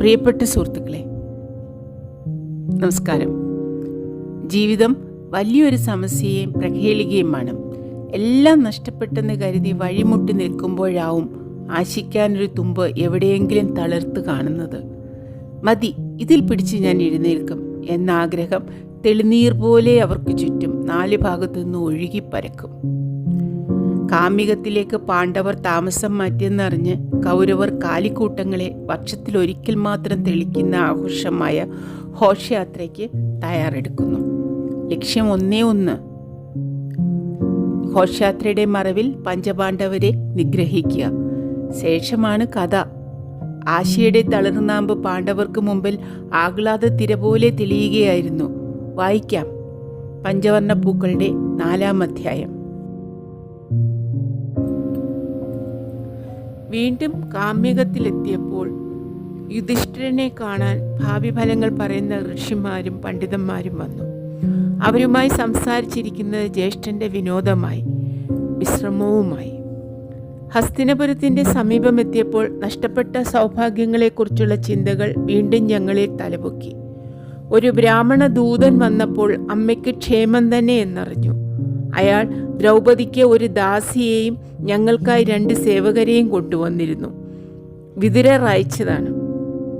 പ്രിയപ്പെട്ട സുഹൃത്തുക്കളെ നമസ്കാരം. ജീവിതം വലിയൊരു സമസ്യയും പ്രഹേളികയുമാണ്. എല്ലാം നഷ്ടപ്പെട്ടെന്ന് കരുതി വഴിമുട്ടി നിൽക്കുമ്പോഴാവും ആശിക്കാനൊരു തുമ്പ് എവിടെയെങ്കിലും തളിർത്ത് കാണുന്നത്. മതി ഇതിൽ പിടിച്ച് ഞാൻ എഴുന്നേൽക്കും എന്ന ആഗ്രഹം തെളിനീർ പോലെ അവർക്ക് ചുറ്റും നാല് ഭാഗത്തു നിന്ന് ഒഴുകിപ്പരക്കും കാമികത്തിലേക്ക് പാണ്ഡവർ താമസം മാറ്റിയെന്നറിഞ്ഞ് കൗരവർ കാലിക്കൂട്ടങ്ങളെ വർഷത്തിലൊരിക്കൽ മാത്രം തെളിക്കുന്ന ആഘോഷമായ ഘോഷയാത്രയ്ക്ക് തയ്യാറെടുക്കുന്നു. ലക്ഷ്യം ഒന്നേ ഒന്ന്. ഘോഷയാത്രയുടെ മറവിൽ പഞ്ചപാണ്ഡവരെ നിഗ്രഹിക്കുക. ശേഷമാണ് കഥ. ആശയുടെ തളിർനാമ്പ് പാണ്ഡവർക്ക് മുമ്പിൽ ആഹ്ലാദ തിര പോലെ തെളിയുകയായിരുന്നു. വായിക്കാം. പഞ്ചവർണ പൂക്കളുടെ നാലാം അധ്യായം. വീണ്ടും കാമ്യകത്തിലെത്തിയപ്പോൾ യുധിഷ്ഠിരനെ കാണാൻ ഭാവി ഫലങ്ങൾ പറയുന്ന ഋഷിമാരും പണ്ഡിതന്മാരും വന്നു. അവരുമായി സംസാരിച്ചിരിക്കുന്നത് ജ്യേഷ്ഠന്റെ വിനോദമായി വിശ്രമവുമായി. ഹസ്തിനപുരത്തിന്റെ സമീപമെത്തിയപ്പോൾ നഷ്ടപ്പെട്ട സൗഭാഗ്യങ്ങളെക്കുറിച്ചുള്ള ചിന്തകൾ വീണ്ടും ഞങ്ങളെ തലപൊക്കി. ഒരു ബ്രാഹ്മണ ദൂതൻ വന്നപ്പോൾ അമ്മയ്ക്ക് ക്ഷേമം തന്നെ എന്നറിഞ്ഞു. അയാൾ ദ്രൗപദിക്ക് ഒരു ദാസിയെയും ഞങ്ങൾക്കായി രണ്ട് സേവകരെയും കൊണ്ടുവന്നിരുന്നു. വിതുരർ അയച്ചതാണ്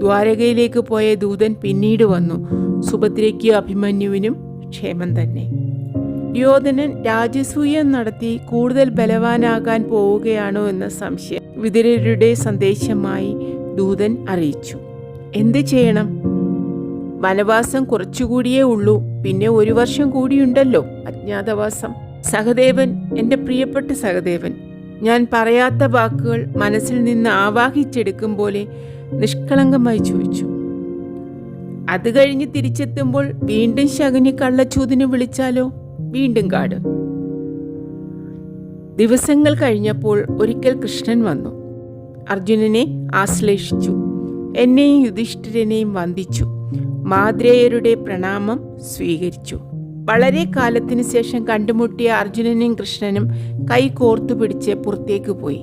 ദ്വാരകയിലേക്ക് പോയ ദൂതൻ പിന്നീട് വന്നു. സുഭദ്രയ്ക്കും അഭിമന്യുവിനും ക്ഷേമം തന്നെ. ദുര്യോധനൻ രാജസൂയം നടത്തി കൂടുതൽ ബലവാനാകാൻ പോവുകയാണോ എന്ന സംശയം വിതുരരുടെ സന്ദേശമായി ദൂതൻ അറിയിച്ചു. എന്ത് ചെയ്യണം? വനവാസം കുറച്ചുകൂടിയേ ഉള്ളൂ. പിന്നെ ഒരു വർഷം കൂടിയുണ്ടല്ലോ അജ്ഞാതവാസം. സഹദേവൻ എന്റെ പ്രിയപ്പെട്ട സഹദേവൻ ഞാൻ പറയാത്ത വാക്കുകൾ മനസ്സിൽ നിന്ന് ആവാഹിച്ചെടുക്കും പോലെ നിഷ്കളങ്കമായി ചോദിച്ചു. അത് കഴിഞ്ഞ് തിരിച്ചെത്തുമ്പോൾ വീണ്ടും ശകുനി കള്ളച്ചൂതിന് വിളിച്ചാലോ? വീണ്ടും കാട്. ദിവസങ്ങൾ കഴിഞ്ഞപ്പോൾ ഒരിക്കൽ കൃഷ്ണൻ വന്നു. അർജുനനെ ആശ്ലേഷിച്ചു. എന്നെയും യുധിഷ്ഠിരനെയും വന്ദിച്ചു. മാദ്രേയരുടെ പ്രണാമം സ്വീകരിച്ചു. വളരെ കാലത്തിനു ശേഷം കണ്ടുമുട്ടിയ അർജുനനും കൃഷ്ണനും കൈ കോർത്തു പിടിച്ച് പുറത്തേക്ക് പോയി.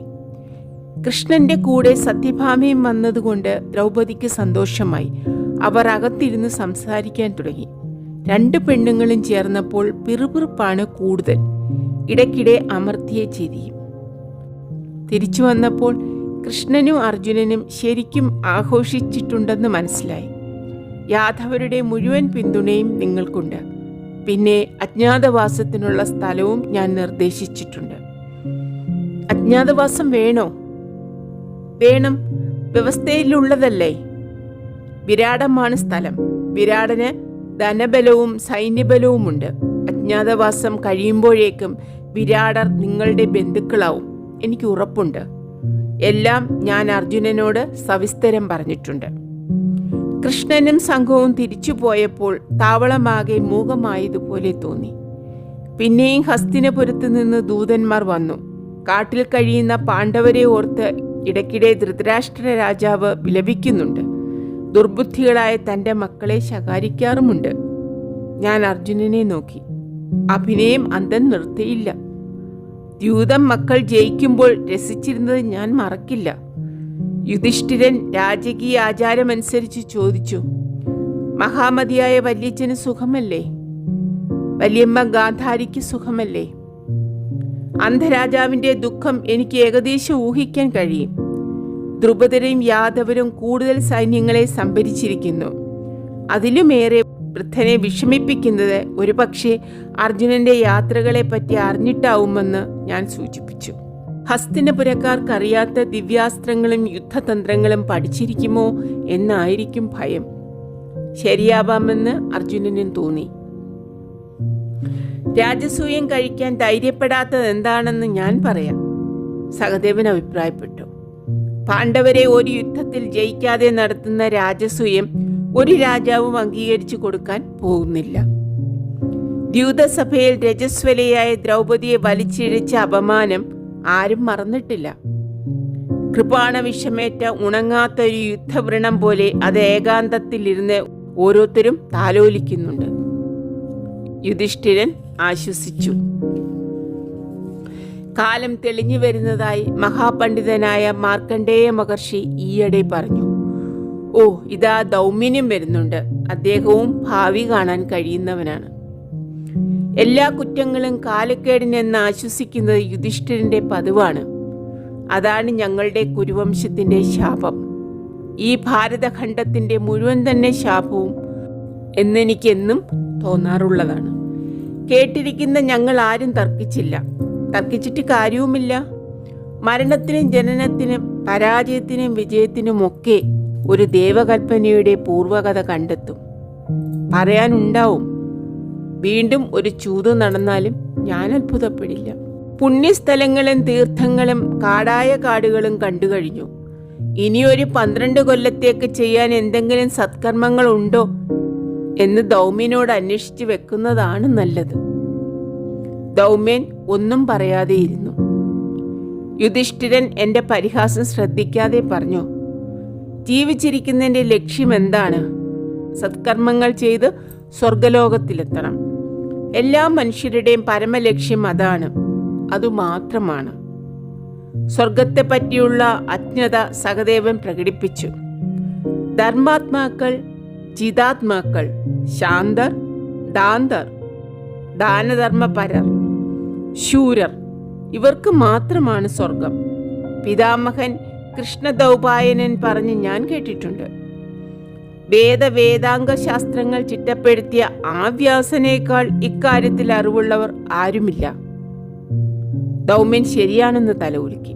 കൃഷ്ണന്റെ കൂടെ സത്യഭാമയും വന്നതുകൊണ്ട് ദ്രൗപദിക്ക് സന്തോഷമായി. അവർ അകത്തിരുന്ന് സംസാരിക്കാൻ തുടങ്ങി. രണ്ട് പെണ്ണുങ്ങളും ചേർന്നപ്പോൾ പിറുപിറുപ്പാണ് കൂടുതൽ. ഇടയ്ക്കിടെ അമർത്തിയ ചിരിയും തിരിച്ചു വന്നപ്പോൾ കൃഷ്ണനും അർജുനനും ശരിക്കും ആഘോഷിച്ചിട്ടുണ്ടെന്ന് മനസ്സിലായി. യാദവരുടെ മുഴുവൻ പിന്തുണയും നിങ്ങൾക്കുണ്ട്. പിന്നെ അജ്ഞാതവാസത്തിനുള്ള സ്ഥലവും ഞാൻ നിർദ്ദേശിച്ചിട്ടുണ്ട്. അജ്ഞാതവാസം വേണോ? വേണം. വ്യവസ്ഥയിലുള്ളതല്ലേ? വിരാടമാണ് സ്ഥലം. വിരാടന് ധനബലവും സൈന്യബലവുമുണ്ട്. അജ്ഞാതവാസം കഴിയുമ്പോഴേക്കും വിരാടർ നിങ്ങളുടെ ബന്ധുക്കളാവും. എനിക്ക് ഉറപ്പുണ്ട്. എല്ലാം ഞാൻ അർജുനനോട് സവിസ്തരം പറഞ്ഞിട്ടുണ്ട്. കൃഷ്ണനും സംഘവും തിരിച്ചു പോയപ്പോൾ താവളമാകെ മൂകമായതുപോലെ തോന്നി. പിന്നെയും ഹസ്തിനപുരത്ത് നിന്ന് ദൂതന്മാർ വന്നു. കാട്ടിൽ കഴിയുന്ന പാണ്ഡവരെ ഓർത്ത് ഇടയ്ക്കിടെ ധൃതരാഷ്ട്ര രാജാവ് വിലപിക്കുന്നുണ്ട്. ദുർബുദ്ധികളായ തന്റെ മക്കളെ ശകാരിക്കാറുമുണ്ട്. ഞാൻ അർജുനനെ നോക്കി. അഭിനയം അന്തം നിർത്തിയില്ല. ദ്യൂതം മക്കൾ ജയിക്കുമ്പോൾ രസിച്ചിരുന്നത് ഞാൻ മറക്കില്ല. യുധിഷ്ഠിരൻ രാജകീയ ആചാരമനുസരിച്ച് ചോദിച്ചു മഹാമതിയായ വല്യച്ഛന് സുഖമല്ലേ? വല്യമ്മ ഗാന്ധാരിക്ക് സുഖമല്ലേ? അന്ധരാജാവിന്റെ ദുഃഖം എനിക്ക് ഏകദേശം ഊഹിക്കാൻ കഴിയും. ദ്രുപദരും യാദവരും കൂടുതൽ സൈന്യങ്ങളെ സംഭരിച്ചിരിക്കുന്നു. അതിലുമേറെ വൃദ്ധനെ വിഷമിപ്പിക്കുന്നത് ഒരുപക്ഷെ അർജുനന്റെ യാത്രകളെ പറ്റി അറിഞ്ഞിട്ടാവുമെന്ന് ഞാൻ സൂചിപ്പിച്ചു. ഹസ്തിനപുരക്കാർക്കറിയാത്ത ദിവ്യാസ്ത്രങ്ങളും യുദ്ധതന്ത്രങ്ങളും പഠിച്ചിരിക്കുമോ എന്നായിരിക്കും ഭയം. ശരിയാവാമെന്ന് അർജുനനും തോന്നി. രാജസൂയം കഴിക്കാൻ ധൈര്യപ്പെടാത്തത് എന്താണെന്ന് ഞാൻ പറയാം സഹദേവൻ അഭിപ്രായപ്പെട്ടു. പാണ്ഡവരെ ഒരു യുദ്ധത്തിൽ ജയിക്കാതെ നടത്തുന്ന രാജസൂയം ഒരു രാജാവും അംഗീകരിച്ചു കൊടുക്കാൻ പോകുന്നില്ല. ദ്യൂതസഭയിൽ രജസ്വലയായ ദ്രൗപതിയെ വലിച്ചിഴച്ച അപമാനം ആരും മറന്നിട്ടില്ല. കൃപാണ വിഷമേറ്റ ഉണങ്ങാത്ത ഒരു യുദ്ധവ്രണം പോലെ അത് ഏകാന്തത്തിലിരുന്ന് ഓരോരുത്തരും താലോലിക്കുന്നുണ്ട്. യുധിഷ്ഠിരൻ ആശ്വസിച്ചു. കാലം തെളിഞ്ഞു വരുന്നതായി മഹാപണ്ഡിതനായ മാർക്കണ്ഡേയ മഹർഷി ഈയിടെ പറഞ്ഞു. ഓ ഇതാ ദൗമിന്യം വരുന്നുണ്ട്. അദ്ദേഹവും ഭാവി കാണാൻ കഴിയുന്നവനാണ്. എല്ലാ കുറ്റങ്ങളും കാലക്കേടിനെന്ന് ആശ്വസിക്കുന്നത് യുധിഷ്ഠിരന്റെ പതിവാണ്. അതാണ് ഞങ്ങളുടെ കുരുവംശത്തിന്റെ ശാപം. ഈ ഭാരതഖണ്ഡത്തിന്റെ മുഴുവൻ തന്നെ ശാപവും എന്നെനിക്കെന്നും തോന്നാറുള്ളതാണ്. കേട്ടിരിക്കുന്ന ഞങ്ങൾ ആരും തർക്കിച്ചില്ല. തർക്കിച്ചിട്ട് കാര്യവുമില്ല. മരണത്തിനും ജനനത്തിനും പരാജയത്തിനും വിജയത്തിനുമൊക്കെ ഒരു ദേവകൽപ്പനയുടെ പൂർവകഥ കണ്ടെത്തും. പറയാനുണ്ടാവും. വീണ്ടും ഒരു ചൂത് നടന്നാലും ഞാൻ അത്ഭുതപ്പെടില്ല. പുണ്യസ്ഥലങ്ങളും തീർത്ഥങ്ങളും കാടായ കാടുകളും കണ്ടു കഴിഞ്ഞു. ഇനിയൊരു പന്ത്രണ്ട് കൊല്ലത്തേക്ക് ചെയ്യാൻ എന്തെങ്കിലും സത്കർമ്മങ്ങൾ ഉണ്ടോ എന്ന് ദൗമ്യനോട് അന്വേഷിച്ച് വെക്കുന്നതാണ് നല്ലത്. ദൗമ്യൻ ഒന്നും പറയാതെയിരുന്നു. യുധിഷ്ഠിരൻ എന്റെ പരിഹാസം ശ്രദ്ധിക്കാതെ പറഞ്ഞു ജീവിച്ചിരിക്കുന്നതിന്റെ ലക്ഷ്യം എന്താണ്? സത്കർമ്മങ്ങൾ ചെയ്ത് സ്വർഗലോകത്തിലെത്തണം എല്ലാ മനുഷ്യരുടെയും പരമലക്ഷ്യം അതാണ്. അതുമാത്രമാണ് സ്വർഗത്തെ പറ്റിയുള്ള അജ്ഞത സഹദേവൻ പ്രകടിപ്പിച്ചു. ധർമാത്മാക്കൾ ചിതാത്മാക്കൾ ശാന്തർ ദാന്തർ ദാനധർമ്മപരർ ശൂരർ ഇവർക്ക് മാത്രമാണ് സ്വർഗം പിതാമഹൻ കൃഷ്ണദൗപായനൻ പറഞ്ഞ് ഞാൻ കേട്ടിട്ടുണ്ട്. വേദവേദാംഗ ശാസ്ത്രങ്ങൾ ചിട്ടപ്പെടുത്തിയ ആ വ്യാസനേക്കാൾ ഇക്കാര്യത്തിൽ അറിവുള്ളവർ ആരുമില്ല. ദൗമ്യൻ ശരിയാണെന്ന് തലകുലുക്കി.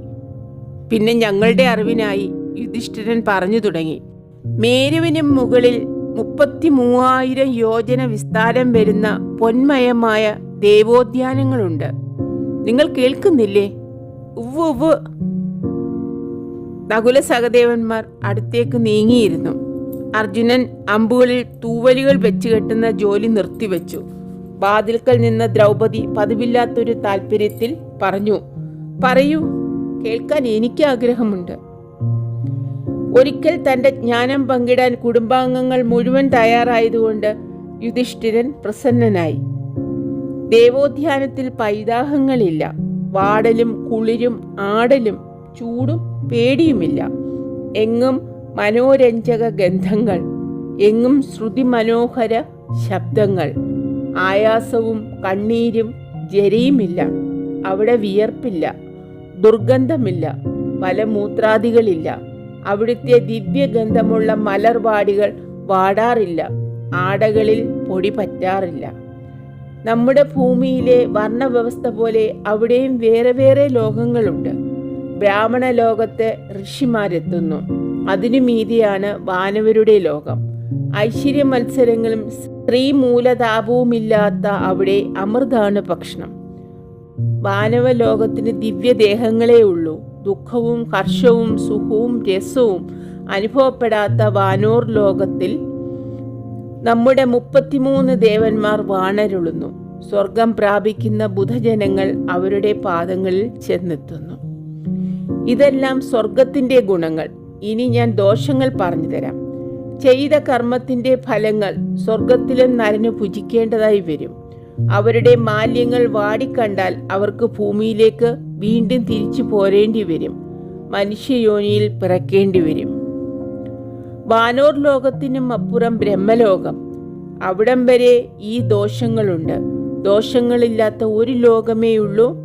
പിന്നെ ഞങ്ങളുടെ അറിവിനായി യുധിഷ്ഠിരൻ പറഞ്ഞു തുടങ്ങി. മേരുവിനും മുകളിൽ മുപ്പത്തി മൂവായിരം യോജന വിസ്താരം വരുന്ന പൊന്മയമായ ദേവോദ്യാനങ്ങളുണ്ട്. നിങ്ങൾ കേൾക്കുന്നില്ലേ? ഉവ്വ്. നകുല സഹദേവന്മാർ അടുത്തേക്ക് നീങ്ങിയിരുന്നു. അർജുനൻ അമ്പുകളിൽ തൂവലുകൾ വെച്ച് കെട്ടുന്ന ജോലി നിർത്തിവെച്ചു. വാതിൽക്കൽ നിന്ന ദ്രൗപദി പതിവില്ലാത്തൊരു താല്പര്യത്തിൽ പറഞ്ഞു പറയൂ കേൾക്കാൻ എനിക്ക് ആഗ്രഹമുണ്ട്. ഒരിക്കൽ തന്റെ ജ്ഞാനം പങ്കിടാൻ കുടുംബാംഗങ്ങൾ മുഴുവൻ തയ്യാറായതുകൊണ്ട് യുധിഷ്ഠിരൻ പ്രസന്നനായി. ദേവോദ്യാനത്തിൽ പൈതാഹങ്ങളില്ല. വാടലും കുളിരും ആടലും ചൂടും പേടിയുമില്ല. എങ്ങും മനോരഞ്ജക ഗന്ധങ്ങൾ എങ്ങും ശ്രുതി മനോഹര ശബ്ദങ്ങൾ ആയാസവും കണ്ണീരും ജരിയുമില്ല അവിടെ വിയർപ്പില്ല ദുർഗന്ധമില്ല മലമൂത്രാദികളില്ല അവിടുത്തെ ദിവ്യഗന്ധമുള്ള മലർവാടികൾ വാടാറില്ല ആടകളിൽ പൊടി പറ്റാറില്ല. നമ്മുടെ ഭൂമിയിലെ വർണവ്യവസ്ഥ പോലെ അവിടെയും വേറെ വേറെ ലോകങ്ങളുണ്ട്. ബ്രാഹ്മണ ലോകത്ത് ഋഷിമാരെത്തുന്നു. അതിനു മീതിയാണ് വാനവരുടെ ലോകം. ഐശ്വര്യ മത്സരങ്ങളും സ്ത്രീ മൂലതാപവുമില്ലാത്ത അവിടെ അമൃതാണ് ഭക്ഷണം. വാനവ ലോകത്തിന് ദിവ്യദേഹങ്ങളേ ഉള്ളൂ ദുഃഖവും ഹർഷവും സുഖവും രസവും അനുഭവപ്പെടാത്ത വാനോർ ലോകത്തിൽ നമ്മുടെ മുപ്പത്തിമൂന്ന് ദേവന്മാർ വാണരുളുന്നു. സ്വർഗം പ്രാപിക്കുന്ന ബുധജനങ്ങൾ അവരുടെ പാദങ്ങളിൽ ചെന്നെത്തുന്നു. ഇതെല്ലാം സ്വർഗത്തിന്റെ ഗുണങ്ങൾ. ഇനി ഞാൻ ദോഷങ്ങൾ പറഞ്ഞു തരാം. ചെയ്ത കർമ്മത്തിന്റെ ഫലങ്ങൾ സ്വർഗത്തിലും നരന് ഭുജിക്കേണ്ടതായി വരും. അവരുടെ മാലിന്യങ്ങൾ വാടിക്കണ്ടാൽ അവർക്ക് ഭൂമിയിലേക്ക് വീണ്ടും തിരിച്ചു പോരേണ്ടി വരും. മനുഷ്യയോനിയിൽ പിറക്കേണ്ടി വരും. വാനോർ ലോകത്തിനും അപ്പുറം ബ്രഹ്മലോകം. അവിടം വരെ ഈ ദോഷങ്ങളുണ്ട്. ദോഷങ്ങളില്ലാത്ത ഒരു ലോകമേ ഉള്ളൂ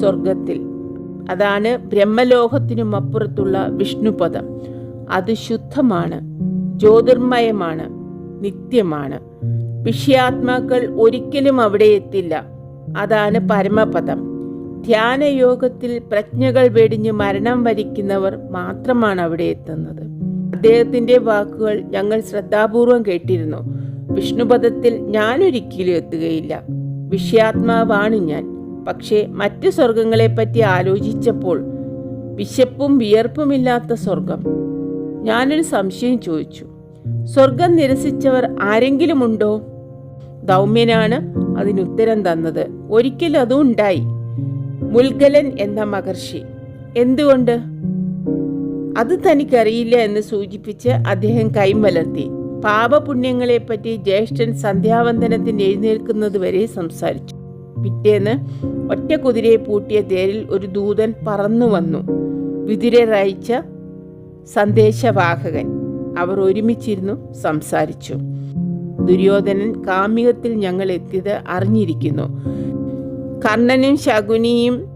സ്വർഗത്തിൽ അതാണ് ബ്രഹ്മലോകത്തിനും അപ്പുറത്തുള്ള വിഷ്ണുപദം. അത് ശുദ്ധമാണ് ജ്യോതിർമയമാണ് നിത്യമാണ്. വിഷയാത്മാക്കൾ ഒരിക്കലും അവിടെ എത്തില്ല. അതാണ് പരമപദം. ധ്യാനയോഗത്തിൽ പ്രജ്ഞകൾ വെടിഞ്ഞ് മരണം വരിക്കുന്നവർ മാത്രമാണ് അവിടെ എത്തുന്നത്. അദ്ദേഹത്തിന്റെ വാക്കുകൾ ഞങ്ങൾ ശ്രദ്ധാപൂർവം കേട്ടിരുന്നു. വിഷ്ണുപദത്തിൽ ഞാനൊരിക്കലും എത്തുകയില്ല. വിഷയാത്മാവാണ് ഞാൻ. പക്ഷേ മറ്റു സ്വർഗങ്ങളെപ്പറ്റി ആലോചിച്ചപ്പോൾ വിശപ്പും വിയർപ്പുമില്ലാത്ത സ്വർഗം ഞാനൊരു സംശയം ചോദിച്ചു. സ്വർഗം നിരസിച്ചവർ ആരെങ്കിലും ഉണ്ടോ ദൗമ്യനാണ് അതിനുത്തരം തന്നത്. ഒരിക്കലും അതും ഉണ്ടായി മുൽഗലൻ എന്ന മഹർഷി. എന്തുകൊണ്ട്? അത് തനിക്കറിയില്ല എന്ന് സൂചിപ്പിച്ച് അദ്ദേഹം കൈമലർത്തി. പാപപുണ്യങ്ങളെപ്പറ്റി ജ്യേഷ്ഠൻ സന്ധ്യാവന്തനത്തിന് എഴുന്നേൽക്കുന്നത് വരെ സംസാരിച്ചു. പിറ്റേന്ന് ഒറ്റ കുതിരയെ പൂട്ടിയ തേരിൽ ഒരു ദൂതൻ പറന്നു വന്നു. വിതുരയച്ച സന്ദേശവാഹകൻ അവർ ഒരുമിച്ചിരുന്നു സംസാരിച്ചു. ദുര്യോധനൻ കാമികത്തിൽ ഞങ്ങൾ എത്തിയത് അറിഞ്ഞിരിക്കുന്നു. കർണനും ശകുനിയും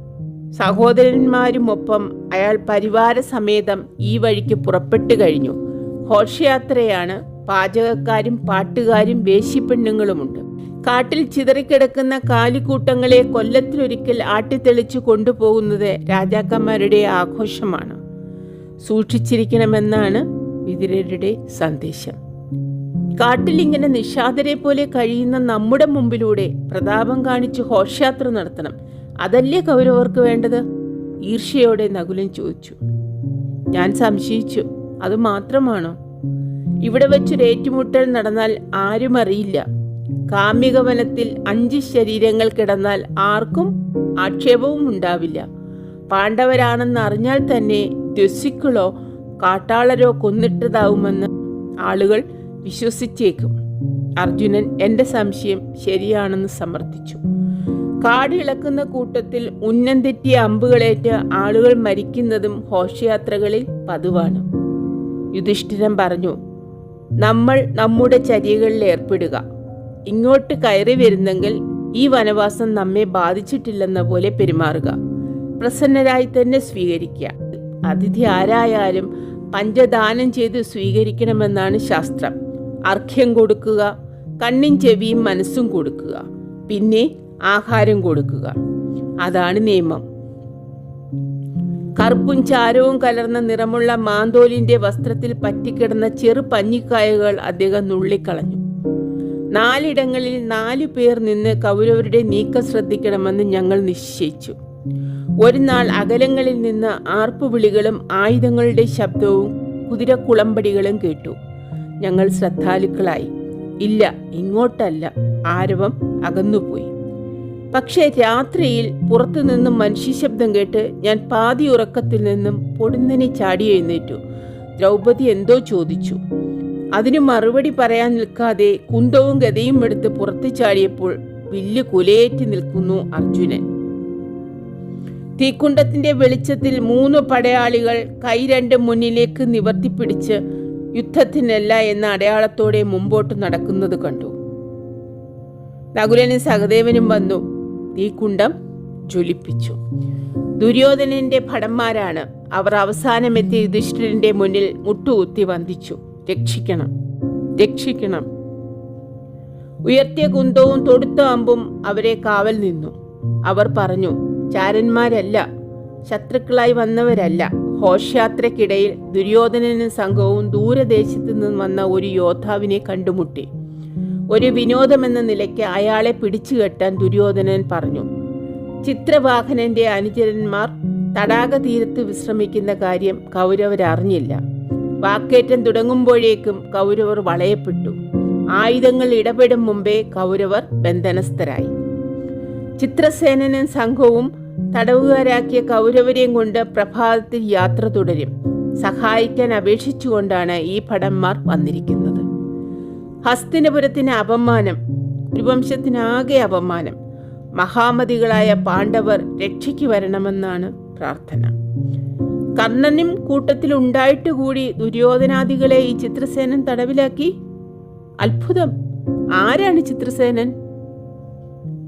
സഹോദരന്മാരുമൊപ്പം അയാൾ പരിവാര സമേതം ഈ വഴിക്ക് പുറപ്പെട്ടു കഴിഞ്ഞു. ഘോഷയാത്രയാണ് പാചകക്കാരും പാട്ടുകാരും വേശ്യപ്പെണ്ണുങ്ങളുമുണ്ട്. കാട്ടിൽ ചിതറിക്കിടക്കുന്ന കാലിക്കൂട്ടങ്ങളെ കൊല്ലത്തിലൊരിക്കൽ ആട്ടിത്തെളിച്ചു കൊണ്ടുപോകുന്നത് രാജാക്കന്മാരുടെ ആഘോഷമാണ്. സൂക്ഷിച്ചിരിക്കണമെന്നാണ് വിതിരരുടെ സന്ദേശം. കാട്ടിൽ ഇങ്ങനെ നിഷാദരെ പോലെ കഴിയുന്ന നമ്മുടെ മുമ്പിലൂടെ പ്രതാപം കാണിച്ച് ഹോഷയാത്ര നടത്തണം. അതല്ലേ കൗരവർക്ക് വേണ്ടത്? ഈർഷ്യയോടെ നകുലൻ ചോദിച്ചു. ഞാൻ സംശയിച്ചു. അത് മാത്രമാണോ? ഇവിടെ വെച്ചൊരു ഏറ്റുമുട്ടൽ നടന്നാൽ ആരും അറിയില്ല കാമ്യക വനത്തിൽ അഞ്ച് ശരീരങ്ങൾ കിടന്നാൽ ആർക്കും ആക്ഷേപവും ഉണ്ടാവില്ല. പാണ്ഡവരാണെന്ന് അറിഞ്ഞാൽ തന്നെ ദ്വസിക്കളോ കാട്ടാളരോ കൊന്നിട്ടതാവുമെന്ന് ആളുകൾ വിശ്വസിച്ചേക്കും. അർജുനൻ എന്റെ സംശയം ശരിയാണെന്ന് സമർത്ഥിച്ചു. കാടിളക്കുന്ന കൂട്ടത്തിൽ ഉന്നം തെറ്റിയ അമ്പുകളേറ്റ് ആളുകൾ മരിക്കുന്നതും ഘോഷയാത്രകളിൽ പതിവാണ്. യുധിഷ്ഠിരൻ പറഞ്ഞു നമ്മൾ നമ്മുടെ ചര്യകളിൽ ഏർപ്പെടുക. ഇങ്ങോട്ട് കയറി വരുന്നെങ്കിൽ ഈ വനവാസം നമ്മെ ബാധിച്ചിട്ടില്ലെന്ന പോലെ പെരുമാറുക. പ്രസന്നരായി തന്നെ സ്വീകരിക്കുക. അതിഥി ആരായാലും പഞ്ചദാനം ചെയ്ത് സ്വീകരിക്കണമെന്നാണ് ശാസ്ത്രം. അർഘ്യം കൊടുക്കുക കണ്ണും ചെവിയും മനസ്സും കൊടുക്കുക പിന്നെ ആഹാരം കൊടുക്കുക. അതാണ് നിയമം. കറുപ്പും ചാരവും കലർന്ന നിറമുള്ള മാന്തോലിന്റെ വസ്ത്രത്തിൽ പറ്റിക്കിടന്ന ചെറു പഞ്ഞിക്കായകൾ അദ്ദേഹം നുള്ളിക്കളഞ്ഞു. നാലിടങ്ങളിൽ നാലു പേർ നിന്ന് കൗരവരുടെ നീക്കം ശ്രദ്ധിക്കണമെന്ന് ഞങ്ങൾ നിശ്ചയിച്ചു. ഒരു നാൾ അകലങ്ങളിൽ നിന്ന് ആർപ്പുവിളികളും ആയുധങ്ങളുടെ ശബ്ദവും കുതിരക്കുളമ്പടികളും കേട്ടു. ഞങ്ങൾ ശ്രദ്ധാലുക്കളായി. ഇല്ല ഇങ്ങോട്ടല്ല. ആരവം അകന്നുപോയി. പക്ഷേ രാത്രിയിൽ പുറത്തുനിന്നും മനുഷ്യശബ്ദം കേട്ട് ഞാൻ പാതി ഉറക്കത്തിൽ നിന്നും പൊടുന്നനെ ചാടി എഴുന്നേറ്റു. ദ്രൗപദി എന്തോ ചോദിച്ചു. അതിന് മറുപടി പറയാൻ നിൽക്കാതെ കുന്തവും ഗതയും എടുത്ത് പുറത്തു ചാടിയപ്പോൾ വില്ല് കുലയേറ്റി നിൽക്കുന്നു അർജുനൻ. തീക്കുണ്ടത്തിന്റെ വെളിച്ചത്തിൽ മൂന്ന് പടയാളികൾ കൈ രണ്ട് മുന്നിലേക്ക് നിവർത്തിപ്പിടിച്ച് യുദ്ധത്തിനല്ല എന്ന അടയാളത്തോടെ മുമ്പോട്ട് നടക്കുന്നത് കണ്ടു. നകുലനും സഹദേവനും വന്നു. തീക്കുണ്ടം ജ്വലിപ്പിച്ചു. ദുര്യോധനന്റെ ഭടന്മാരാണ്. അവർ അവസാനമെത്തി യുധിഷ്ഠിരന്റെ മുന്നിൽ മുട്ടുകുത്തി വന്ദിച്ചു. രക്ഷിക്കണം. രക്ഷിക്കണം. ഉയർത്തിയ കുന്തവും തൊടുത്ത അമ്പും അവരെ കാവൽ നിന്നു. അവർ പറഞ്ഞു ചാരന്മാരല്ല ശത്രുക്കളായി വന്നവരല്ല. ഘോഷയാത്രക്കിടയിൽ ദുര്യോധനനും സംഘവും ദൂരദേശത്തു നിന്ന് വന്ന ഒരു യോദ്ധാവിനെ കണ്ടുമുട്ടി. ഒരു വിനോദമെന്ന നിലയ്ക്ക് അയാളെ പിടിച്ചു കെട്ടാൻ ദുര്യോധനൻ പറഞ്ഞു. ചിത്രവാഹനന്റെ അനുചരന്മാർ തടാക തീരത്ത് വിശ്രമിക്കുന്ന കാര്യം കൗരവർ അറിഞ്ഞില്ല വാക്കേറ്റം തുടങ്ങുമ്പോഴേക്കും കൗരവർ വളയപ്പെട്ടു. ആയുധങ്ങൾ ഇടപെടും മുമ്പേ കൗരവർ ബന്ധനസ്ഥരായി. ചിത്രസേനനും സംഘവും തടവുകാരാക്കിയ കൗരവരെയും കൊണ്ട് പ്രഭാതത്തിൽ യാത്ര തുടരും. സഹായിക്കാൻ അപേക്ഷിച്ചുകൊണ്ടാണ് ഈ ഭടന്മാർ വന്നിരിക്കുന്നത്. ഹസ്തിനപുരത്തിന് അപമാനം കുരുവംശത്തിനാകെ അപമാനം. മഹാമതികളായ പാണ്ഡവർ രക്ഷയ്ക്ക് വരണമെന്നാണ് പ്രാർത്ഥന. കർണനും കൂട്ടത്തിൽ ഉണ്ടായിട്ട് കൂടി ദുര്യോധനാദികളെ ഈ ചിത്രസേനൻ തടവിലാക്കി? അത്ഭുതം. ആരാണ് ചിത്രസേനൻ?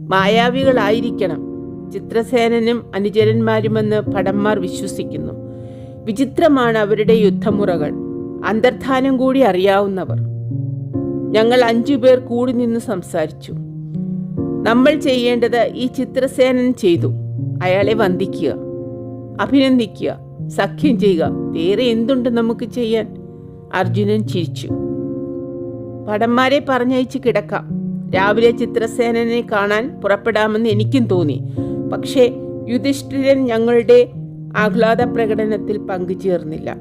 മായാവികളായിരിക്കണം. ചിത്രസേനനും അനുചരന്മാരുമെന്ന് ഭടന്മാർ വിശ്വസിക്കുന്നു. വിചിത്രമാണ് അവരുടെ യുദ്ധമുറകൾ. അന്തർധാനം കൂടി അറിയാവുന്നവർ. ഞങ്ങൾ അഞ്ചു പേർ കൂടി നിന്ന് സംസാരിച്ചു. നമ്മൾ ചെയ്യേണ്ടത് ഈ ചിത്രസേനൻ ചെയ്തു. അയാളെ വന്ദിക്കുക. അഭിനന്ദിക്കുക. സഖ്യം ചെയ്യുക. വേറെ എന്തുണ്ട് നമുക്ക് ചെയ്യാൻ? അർജുനൻ ചിരിച്ചു. പടന്മാരെ പറഞ്ഞയച്ച് കിടക്കാം. രാവിലെ ചിത്രസേനനെ കാണാൻ പുറപ്പെടാമെന്ന് എനിക്കും തോന്നി. പക്ഷേ യുധിഷ്ഠിരൻ ഞങ്ങളുടെ ആഹ്ലാദ പ്രകടനത്തിൽ പങ്കുചേർന്നില്ല.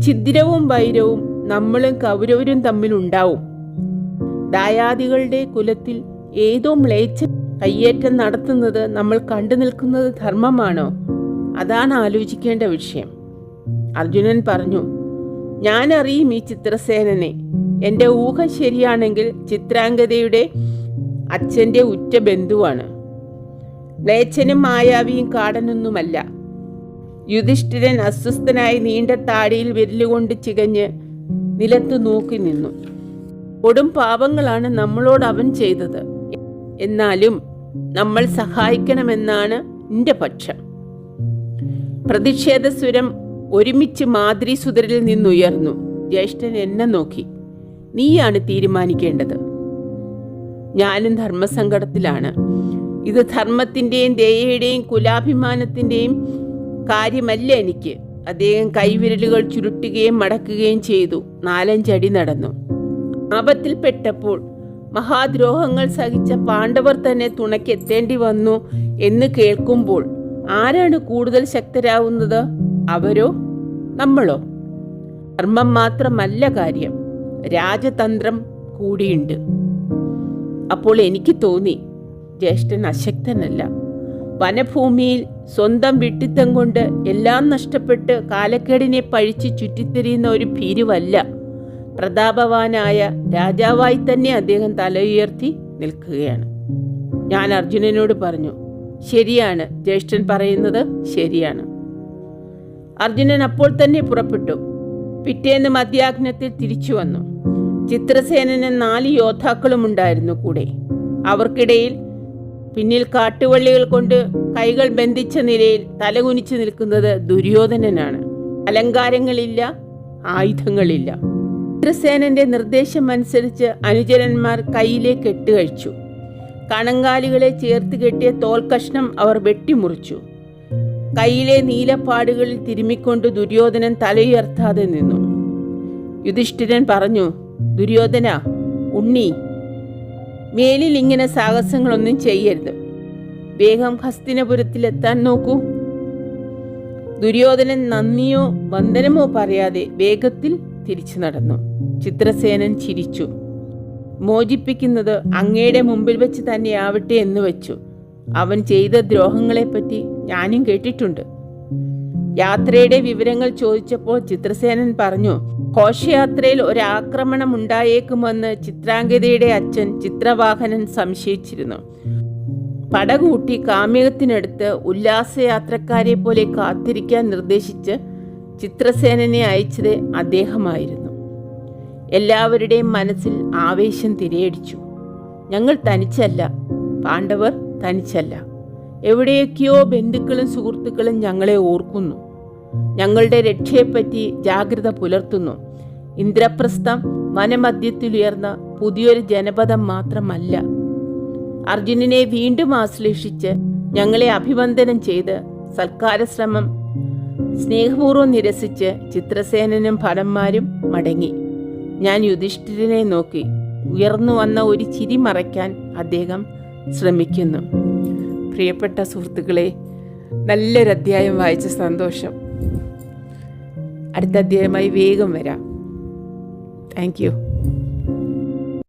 ഛിദ്രവും വൈരവും നമ്മളും കൗരവരും തമ്മിലുണ്ടാവും ദായാദികളുടെ കുലത്തിൽ ഏതോ മ്ലേച്ഛ കയ്യേറ്റം നടത്തുന്നത് നമ്മൾ കണ്ടു നിൽക്കുന്നത് ധർമ്മമാണോ? അതാണ് ആലോചിക്കേണ്ട വിഷയം. അർജുനൻ പറഞ്ഞു ഞാൻ ഈ ചിത്രസേനനെ. എന്റെ ഊഹം ശരിയാണെങ്കിൽ ചിത്രാംഗതയുടെ അച്ഛന്റെ ഉറ്റ ബന്ധുവാണ്. ലേച്ചനും മായാവിയും കാടനൊന്നുമല്ല. യുധിഷ്ഠിരൻ അസ്വസ്ഥനായി നീണ്ട താടിയിൽ വിരലുകൊണ്ട് ചികഞ്ഞ് നിലത്തു നോക്കി നിന്നു. കൊടും പാപങ്ങളാണ് നമ്മളോട് അവൻ ചെയ്തത്. എന്നാലും നമ്മൾ സഹായിക്കണമെന്നാണ് എന്റെ പക്ഷം. പ്രതിഷേധ സ്വരം ഒരുമിച്ച് മാതിരി സുതരിൽ നിന്നുയർന്നു. ജ്യേഷ്ഠൻ എന്നെ നോക്കി. നീയാണ് തീരുമാനിക്കേണ്ടത്. ഞാനും ധർമ്മസങ്കടത്തിലാണ്. ഇത് ധർമ്മത്തിന്റെയും ദയയുടെയും കുലാഭിമാനത്തിന്റെയും കാര്യമല്ല എനിക്ക്? അദ്ദേഹം കൈവിരലുകൾ ചുരുട്ടുകയും മടക്കുകയും ചെയ്തു. നാലഞ്ചടി നടന്നു. ആപത്തിൽപ്പെട്ടപ്പോൾ മഹാദ്രോഹങ്ങൾ സഹിച്ച പാണ്ഡവർ തന്നെ തുണയ്ക്കെത്തേണ്ടി വന്നു എന്ന് കേൾക്കുമ്പോൾ ആരാണ് കൂടുതൽ ശക്തരാവുന്നത്? അവരോ നമ്മളോ? ധർമ്മം മാത്രമല്ല കാര്യം. രാജതന്ത്രം കൂടിയുണ്ട്. അപ്പോൾ എനിക്ക് തോന്നി ജ്യേഷ്ഠൻ അശക്തനല്ല. വനഭൂമിയിൽ സ്വന്തം വിട്ടിത്തം കൊണ്ട് എല്ലാം നഷ്ടപ്പെട്ട് കാലക്കേടിനെ പഴിച്ച് ചുറ്റിത്തിരിയുന്ന ഒരു ഭീരുവല്ല. പ്രതാപവാനായ രാജാവായി തന്നെ അദ്ദേഹം തല ഉയർത്തി നിൽക്കുകയാണ്. ഞാൻ അർജുനനോട് പറഞ്ഞു ശരിയാണ്. ജ്യേഷ്ഠൻ പറയുന്നത് ശരിയാണ്. അർജുനൻ അപ്പോൾ തന്നെ പുറപ്പെട്ടു. പിറ്റേന്ന് മധ്യാഗ്നത്തിൽ തിരിച്ചു വന്നു. ചിത്രസേനന് നാല് യോദ്ധാക്കളും ഉണ്ടായിരുന്നു കൂടെ. അവർക്കിടയിൽ പിന്നിൽ കാട്ടുവള്ളികൾ കൊണ്ട് കൈകൾ ബന്ധിച്ച നിലയിൽ തലകുനിച്ചു നിൽക്കുന്നത് ദുര്യോധനനാണ്. അലങ്കാരങ്ങളില്ല ആയുധങ്ങളില്ല. ചിത്രസേനന്റെ നിർദ്ദേശം അനുസരിച്ച് അനുചരന്മാർ കയ്യിലെ കെട്ടുകഴിച്ചു കണങ്കാലികളെ ചേർത്ത് കെട്ടിയ തോൽക്കഷ്ണം അവർ വെട്ടിമുറിച്ചു. കയ്യിലെ നീലപ്പാടുകളിൽ തിരുമ്മിക്കൊണ്ട് ദുര്യോധനൻ തലയുയർത്താതെ നിന്നു. യുധിഷ്ഠിരൻ പറഞ്ഞു ദുര്യോധന ഉണ്ണി. മേലിൽ ഇങ്ങനെ സാഹസങ്ങളൊന്നും ചെയ്യരുത്. വേഗം ഹസ്തിനപുരത്തിലെത്താൻ നോക്കൂ. ദുര്യോധനൻ നന്ദിയോ വന്ദനമോ പറയാതെ വേഗത്തിൽ തിരിച്ചു നടന്നു. ചിത്രസേനൻ ചിരിച്ചു. മോചിപ്പിക്കുന്നത് അങ്ങയുടെ മുമ്പിൽ വെച്ച് തന്നെയാവട്ടെ എന്ന് വെച്ചു. അവൻ ചെയ്ത ദ്രോഹങ്ങളെപ്പറ്റി ഞാനും കേട്ടിട്ടുണ്ട്. യാത്രയുടെ വിവരങ്ങൾ ചോദിച്ചപ്പോൾ ചിത്രസേനൻ പറഞ്ഞു ഘോഷയാത്രയിൽ ഒരാക്രമണം ഉണ്ടായേക്കുമെന്ന് ചിത്രാംഗതയുടെ അച്ഛൻ ചിത്രവാഹനൻ സംശയിച്ചിരുന്നു. പടകൂട്ടി കാമ്യകത്തിനടുത്ത് ഉല്ലാസയാത്രക്കാരെ പോലെ കാത്തിരിക്കാൻ നിർദ്ദേശിച്ച് ചിത്രസേനനെ അയച്ചത് അദ്ദേഹമായിരുന്നു. എല്ലാവരുടെയും മനസ്സിൽ ആവേശം തിരയടിച്ചു. ഞങ്ങൾ തനിച്ചല്ല പാണ്ഡവർ തനിച്ചല്ല. എവിടെയൊക്കെയോ ബന്ധുക്കളും സുഹൃത്തുക്കളും ഞങ്ങളെ ഓർക്കുന്നു. ഞങ്ങളുടെ രക്ഷയെപ്പറ്റി ജാഗ്രത പുലർത്തുന്നു. ഇന്ദ്രപ്രസ്ഥം വനമധ്യത്തിലുയർന്ന പുതിയൊരു ജനപദം മാത്രമല്ല. അർജുനനെ വീണ്ടും ആശ്ലേഷിച്ച് ഞങ്ങളെ അഭിവന്ദനം ചെയ്ത് സൽക്കാരശ്രമം സ്നേഹപൂർവം നിരസിച്ച് ചിത്രസേനനും ഭടന്മാരും മടങ്ങി. ഞാൻ യുധിഷ്ഠിരനെ നോക്കി ഉയർന്നു വന്ന ഒരു ചിരി മറയ്ക്കാൻ അദ്ദേഹം ശ്രമിക്കുന്നു. പ്രിയപ്പെട്ട സുഹൃത്തുക്കളെ നല്ലൊരു അധ്യായം വായിച്ച സന്തോഷം. അടുത്ത അധ്യായമായി വേഗം വരാം. Thank you.